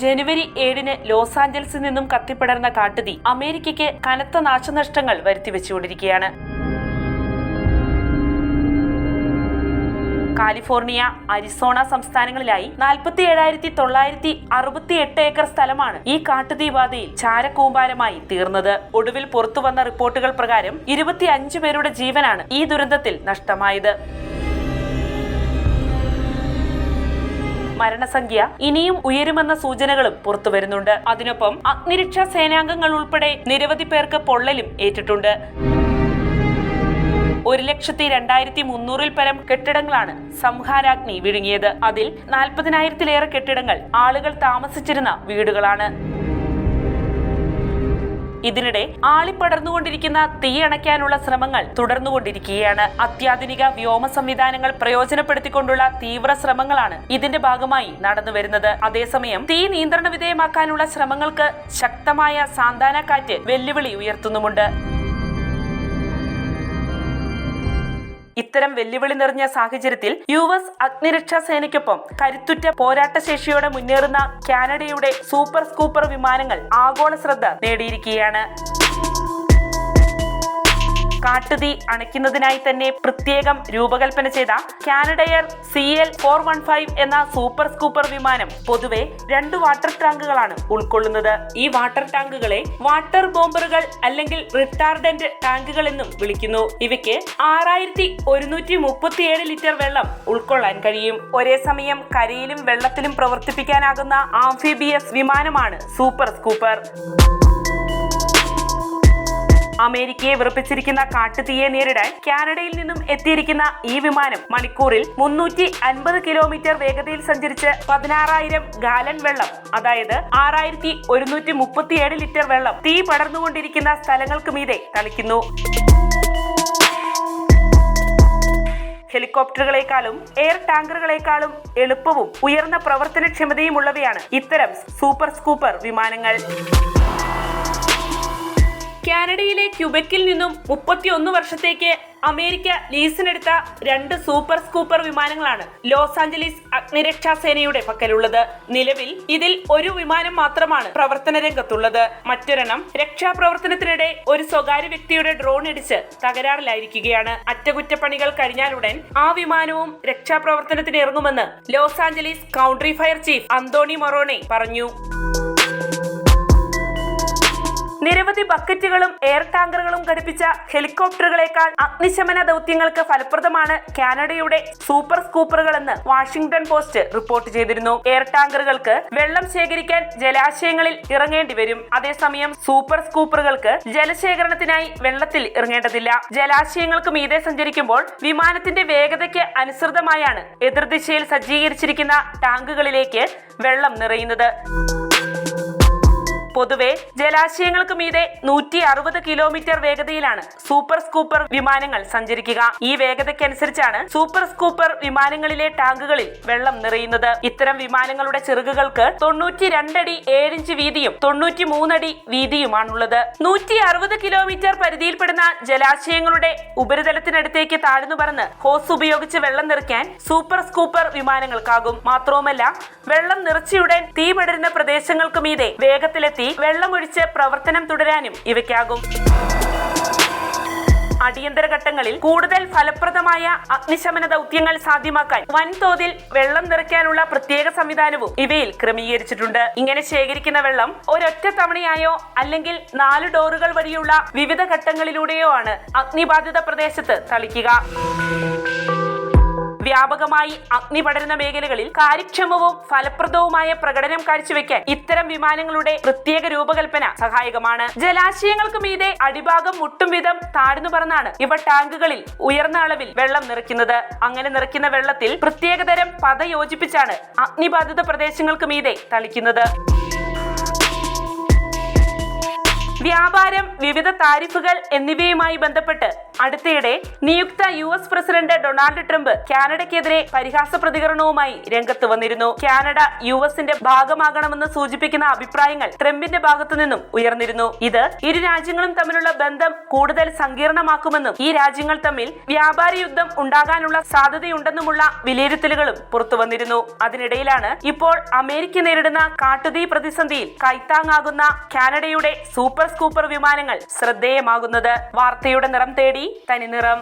ജനുവരി ഏഴിന് ലോസ് ആഞ്ചൽസിൽ നിന്നും കത്തിപ്പടർന്ന കാട്ടുതീ അമേരിക്കയ്ക്ക് കനത്ത നാശനഷ്ടങ്ങൾ വരുത്തിവെച്ചുകൊണ്ടിരിക്കുകയാണ്. കാലിഫോർണിയ അരിസോണ സംസ്ഥാനങ്ങളിലായി നാൽപ്പത്തി ഏഴായിരത്തി തൊള്ളായിരത്തി അറുപത്തി എട്ട് ഏക്കർ സ്ഥലമാണ് ഈ കാട്ടുതീ ബാധയിൽ ചാരക്കൂമ്പാരമായി തീർന്നത്. ഒടുവിൽ പുറത്തുവന്ന റിപ്പോർട്ടുകൾ പ്രകാരം ഇരുപത്തി പേരുടെ ജീവനാണ് ഈ ദുരന്തത്തിൽ നഷ്ടമായത്. മരണസംഖ്യ ഇനിയും ഉയരുമെന്ന സൂചനകളും പുറത്തുവരുന്നുണ്ട് അതിനൊപ്പം അഗ്നിരക്ഷാ സേനാംഗങ്ങൾ ഉൾപ്പെടെ നിരവധി പേർക്ക് പൊള്ളലും ഏറ്റിട്ടുണ്ട്. ഒരു ലക്ഷത്തി രണ്ടായിരത്തി മുന്നൂറിൽ പരം കെട്ടിടങ്ങളാണ് സംഹാരാഗ്നി വിഴുങ്ങിയത്. അതിൽ നാൽപ്പതിനായിരത്തിലേറെ കെട്ടിടങ്ങൾ ആളുകൾ താമസിച്ചിരുന്ന വീടുകളാണ്. ഇതിനിടെ ആളിപ്പടർന്നുകൊണ്ടിരിക്കുന്ന തീ അണയ്ക്കാനുള്ള ശ്രമങ്ങൾ തുടർന്നുകൊണ്ടിരിക്കുകയാണ്. അത്യാധുനിക വ്യോമ സംവിധാനങ്ങൾ പ്രയോജനപ്പെടുത്തിക്കൊണ്ടുള്ള തീവ്ര ശ്രമങ്ങളാണ് ഇതിന്റെ ഭാഗമായി നടന്നുവരുന്നത് അതേസമയം തീ നിയന്ത്രണ വിധേയമാക്കാനുള്ള ശ്രമങ്ങൾക്ക് ശക്തമായ സാന്താനക്കാറ്റ് വെല്ലുവിളി ഉയർത്തുന്നുമുണ്ട്. ഇത്തരം വെല്ലുവിളി നിറഞ്ഞ സാഹചര്യത്തിൽ യു എസ് അഗ്നിരക്ഷാ സേനയ്ക്കൊപ്പം കരുത്തുറ്റ പോരാട്ട ശേഷിയോടെ മുന്നേറുന്ന കാനഡയുടെ സൂപ്പർ സ്കൂപ്പർ വിമാനങ്ങൾ ആഗോള ശ്രദ്ധ നേടിയിരിക്കുകയാണ്. കാട്ടുതീ അണയ്ക്കുന്നതിനായി തന്നെ പ്രത്യേകം രൂപകൽപ്പന ചെയ്ത Canadair C L four one five എന്ന സൂപ്പർ സ്കൂപ്പർ വിമാനം പൊതുവെ രണ്ട് വാട്ടർ ടാങ്കുകളാണ് ഉൾക്കൊള്ളുന്നത്. ഈ വാട്ടർ ടാങ്കുകളെ വാട്ടർ ബോംബറുകൾ അല്ലെങ്കിൽ റിട്ടാർഡന്റ് ടാങ്കുകൾ എന്നും വിളിക്കുന്നു. ഇവയ്ക്ക് ആറായിരത്തി ഒരുന്നൂറ്റി മുപ്പത്തിയേഴ് ലിറ്റർ വെള്ളം ഉൾക്കൊള്ളാൻ കഴിയും. ഒരേ സമയം കരയിലും വെള്ളത്തിലും പ്രവർത്തിപ്പിക്കാനാകുന്ന ആംഫിബിയസ് വിമാനമാണ് സൂപ്പർ സ്കൂപ്പർ. അമേരിക്കയെ വിറപ്പിച്ചിരിക്കുന്ന കാട്ടുതീയെ നേരിടാൻ കാനഡയിൽ നിന്നും എത്തിയിരിക്കുന്ന ഈ വിമാനം മണിക്കൂറിൽ മുന്നൂറ്റി അൻപത് കിലോമീറ്റർ വേഗതയിൽ സഞ്ചരിച്ച് പതിനാറായിരം ഗാലൻ വെള്ളം അതായത് ആറായിരത്തി ഒരുന്നൂറ്റി മുപ്പത്തിയേഴ് ലിറ്റർ വെള്ളം തീ പടർന്നുകൊണ്ടിരിക്കുന്ന സ്ഥലങ്ങൾക്ക് മീതെ തളിക്കുന്നു. ഹെലികോപ്റ്ററുകളെക്കാളും എയർ ടാങ്കറുകളെക്കാളും എളുപ്പവും ഉയർന്ന പ്രവർത്തനക്ഷമതയും ഉള്ളവയാണ് ഇത്തരം സൂപ്പർ സ്കൂപ്പർ വിമാനങ്ങൾ. കാനഡയിലെ ക്യുബെക്കിൽ നിന്നും മുപ്പത്തിയൊന്ന് വർഷത്തേക്ക് അമേരിക്ക ലീസിനെടുത്ത രണ്ട് സൂപ്പർ സ്കൂപ്പർ വിമാനങ്ങളാണ് ലോസ് ആഞ്ചലീസ് അഗ്നിരക്ഷാ സേനയുടെ പക്കലുള്ളത്. നിലവിൽ ഇതിൽ ഒരു വിമാനം മാത്രമാണ് പ്രവർത്തന രംഗത്തുള്ളത്. മറ്റൊരെണ്ണം രക്ഷാപ്രവർത്തനത്തിനിടെ ഒരു സ്വകാര്യ വ്യക്തിയുടെ ഡ്രോൺ ഇടിച്ച് തകരാറിലായിരിക്കുകയാണ്. അറ്റകുറ്റപ്പണികൾ കഴിഞ്ഞാലുടൻ ആ വിമാനവും രക്ഷാപ്രവർത്തനത്തിന് ഇറങ്ങുമെന്ന് Los Angeles county fire chief Anthony Marrone പറഞ്ഞു. നിരവധി ബക്കറ്റുകളും എയർ ടാങ്കറുകളും ഘടിപ്പിച്ച ഹെലികോപ്റ്ററുകളെക്കാൾ അഗ്നിശമന ദൗത്യങ്ങൾക്ക് ഫലപ്രദമാണ് കാനഡയുടെ സൂപ്പർ സ്കൂപ്പറുകൾ എന്ന് വാഷിംഗ്ടൺ പോസ്റ്റ് റിപ്പോർട്ട് ചെയ്തിരുന്നു. എയർ ടാങ്കറുകൾക്ക് വെള്ളം ശേഖരിക്കാൻ ജലാശയങ്ങളിൽ ഇറങ്ങേണ്ടി വരും. അതേസമയം സൂപ്പർ സ്കൂപ്പറുകൾക്ക് ജലശേഖരണത്തിനായി വെള്ളത്തിൽ ഇറങ്ങേണ്ടതില്ല. ജലാശയങ്ങൾക്ക് മീതെ സഞ്ചരിക്കുമ്പോൾ വിമാനത്തിന്റെ വേഗതയ്ക്ക് അനുസൃതമായാണ് എതിർദിശയിൽ സജ്ജീകരിച്ചിരിക്കുന്ന ടാങ്കുകളിലേക്ക് വെള്ളം നിറയുന്നത്. പൊതുവെ ജലാശയങ്ങൾക്ക് മീതെ നൂറ്റി അറുപത് കിലോമീറ്റർ വേഗതയിലാണ് സൂപ്പർ സ്കൂപ്പർ വിമാനങ്ങൾ സഞ്ചരിക്കുക. ഈ വേഗതയ്ക്കനുസരിച്ചാണ് സൂപ്പർ സ്കൂപ്പർ വിമാനങ്ങളിലെ ടാങ്കുകളിൽ വെള്ളം നിറയുന്നത്. ഇത്തരം വിമാനങ്ങളുടെ ചിറകുകൾക്ക് തൊണ്ണൂറ്റി രണ്ടടി ഏഴിഞ്ച് വീതിയും തൊണ്ണൂറ്റി മൂന്നടി വീതിയുമാണുള്ളത്. നൂറ്റി അറുപത് കിലോമീറ്റർ പരിധിയിൽപ്പെടുന്ന ജലാശയങ്ങളുടെ ഉപരിതലത്തിനടുത്തേക്ക് താഴ്ന്നു പറന്ന് ഹോസ് ഉപയോഗിച്ച് വെള്ളം നിറയ്ക്കാൻ സൂപ്പർ സ്കൂപ്പർ വിമാനങ്ങൾക്കാകും. മാത്രവുമല്ല വെള്ളം നിറച്ചിയുടൻ തീ പടരുന്ന പ്രദേശങ്ങൾക്ക് മീതെ വേഗത്തിലെത്തി വെള്ളമൊഴിച്ച് പ്രവർത്തനം തുടരാനും ഇവയ്ക്കാകും. അടിയന്തര ഘട്ടങ്ങളിൽ കൂടുതൽ ഫലപ്രദമായ അഗ്നിശമന ദൗത്യങ്ങൾ സാധ്യമാക്കാൻ വൻതോതിൽ വെള്ളം നിറയ്ക്കാനുള്ള പ്രത്യേക സംവിധാനവും ഇവയിൽ ക്രമീകരിച്ചിട്ടുണ്ട്. ഇങ്ങനെ ശേഖരിക്കുന്ന വെള്ളം ഒരൊറ്റ തവണയായോ അല്ലെങ്കിൽ നാല് ഡോറുകൾ വഴിയുള്ള വിവിധ ഘട്ടങ്ങളിലൂടെയോ ആണ് അഗ്നിബാധിത പ്രദേശത്ത് തളിക്കുക. വ്യാപകമായി അഗ്നി പടരുന്ന മേഖലകളിൽ കാര്യക്ഷമവും ഫലപ്രദവുമായ പ്രകടനം കാഴ്ചവെക്കാൻ ഇത്തരം വിമാനങ്ങളുടെ പ്രത്യേക രൂപകൽപ്പന സഹായകമാണ്. ജലാശയങ്ങൾക്ക് മീതെ അടിഭാഗം മുട്ടും വിധം താഴ്ന്നു പറന്നാണ് ഇവ ടാങ്കുകളിൽ ഉയർന്ന അളവിൽ വെള്ളം നിറയ്ക്കുന്നത്. അങ്ങനെ നിറയ്ക്കുന്ന വെള്ളത്തിൽ പ്രത്യേകതരം പത യോജിപ്പിച്ചാണ് അഗ്നിബാധിത പ്രദേശങ്ങൾക്ക് മീതെ തളിക്കുന്നത്. വ്യാപാരം വിവിധ താരിഫുകൾ എന്നിവയുമായി ബന്ധപ്പെട്ട് അടുത്തിടെ നിയുക്ത U S president Donald Trump കാനഡയ്ക്കെതിരെ പരിഹാസ പ്രതികരണവുമായി രംഗത്ത് വന്നിരുന്നു. കാനഡ യു എസിന്റെ ഭാഗമാകണമെന്ന് സൂചിപ്പിക്കുന്ന അഭിപ്രായങ്ങൾ ട്രംപിന്റെ ഭാഗത്തു നിന്നും ഉയർന്നിരുന്നു. ഇത് ഇരു രാജ്യങ്ങളും തമ്മിലുള്ള ബന്ധം കൂടുതൽ സങ്കീർണമാക്കുമെന്നും ഈ രാജ്യങ്ങൾ തമ്മിൽ വ്യാപാര യുദ്ധം ഉണ്ടാകാനുള്ള സാധ്യതയുണ്ടെന്നുമുള്ള വിലയിരുത്തലുകളും പുറത്തു വന്നിരുന്നു. അതിനിടയിലാണ് ഇപ്പോൾ അമേരിക്ക നേരിടുന്ന കാട്ടുതീ പ്രതിസന്ധിയിൽ കൈത്താങ്ങാകുന്ന കാനഡയുടെ സൂപ്പർ സ്കൂപ്പർ വിമാനങ്ങൾ ശ്രദ്ധേയമാകുന്നത്. വാർത്തയുടെ നിറം തേടി തനി നിറം